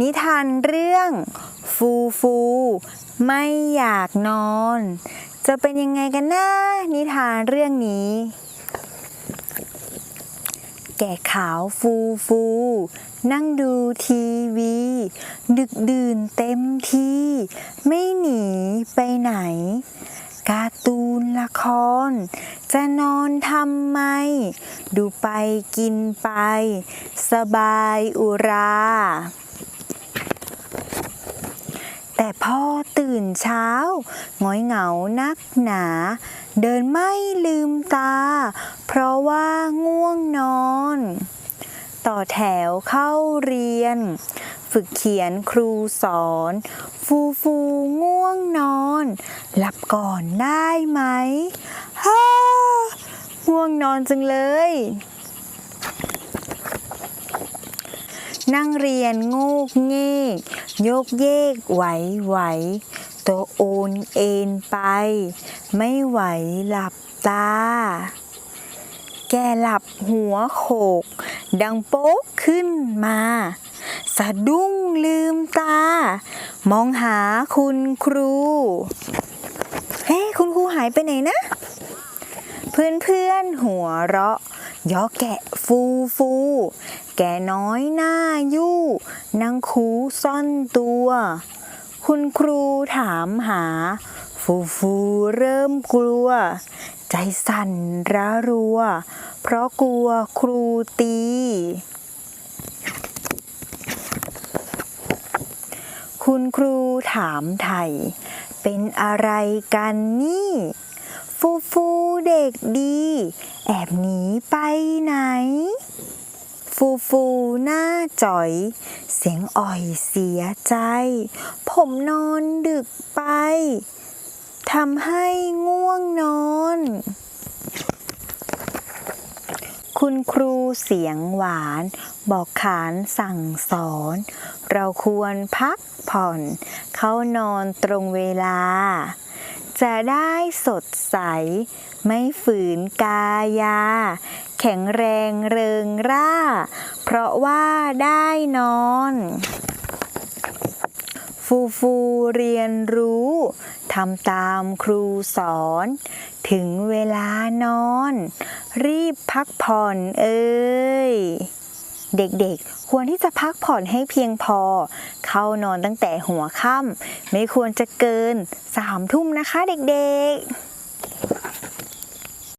นิทานเรื่องฟูฟูไม่อยากนอน จะเป็นยังไงกันนะนิทานเรื่องนี้ แก่ขาวฟูฟู นั่งดูทีวี ดึกดื่นเต็มที่ ไม่หนีไปไหน การ์ตูนละคร จะนอนทำไม ดูไปกินไป สบายอุรา แต่พ่อตื่นเช้าหงอยเหงานักหนา เดินไม่ลืมตา เพราะว่าง่วงนอน ต่อแถวเข้าเรียน ฝึกเขียนครูสอน ฟูฟูง่วงนอน หลับก่อนได้ไหมฮ่าง่วงนอนจังเลย นั่งเรียนงูกเงกโยกเยกไหวไหวตัวโอนเอ็นไป ไม่ไหวหลับตา แกหลับหัวโขก ดังโป๊กขึ้นมา สะดุ้งลืมตา มองหาคุณครู เฮ้ คุณครูหายไปไหนนะ เพื่อนเพื่อนๆหัวเราะ ย่อแกะฟูฟู แกน้อยหน้ายู่นางคูซ่อนตัว คุณครูถามหา ฟูฟูเริ่มกลัว ใจสั่นระรัว เพราะกลัวครูตีคุณครูถามไทย เป็นอะไรกันนี่ ฟูฟู เด็กดี แอบหนีไปไหน ฟูฟูหน้าจ่อย เสียงอ่อยเสียใจ ผมนอนดึกไปทำให้ง่วงนอน คุณครูเสียงหวาน บอกขานสั่งสอน เราควรพักผ่อน เข้านอนตรงเวลา จะได้สดใส ไม่ฝืนกายา แข็งแรงเริงร่า เพราะว่าได้นอน ฟูฟูเรียนรู้ทำตามครูสอน ถึงเวลานอน รีบพักผ่อนเอ้ย เด็กๆ ควรที่จะพักผ่อนให้เพียงพอ เข้านอนตั้งแต่หัวค่ำไม่ควรจะเกินสามทุ่มนะคะเด็กๆ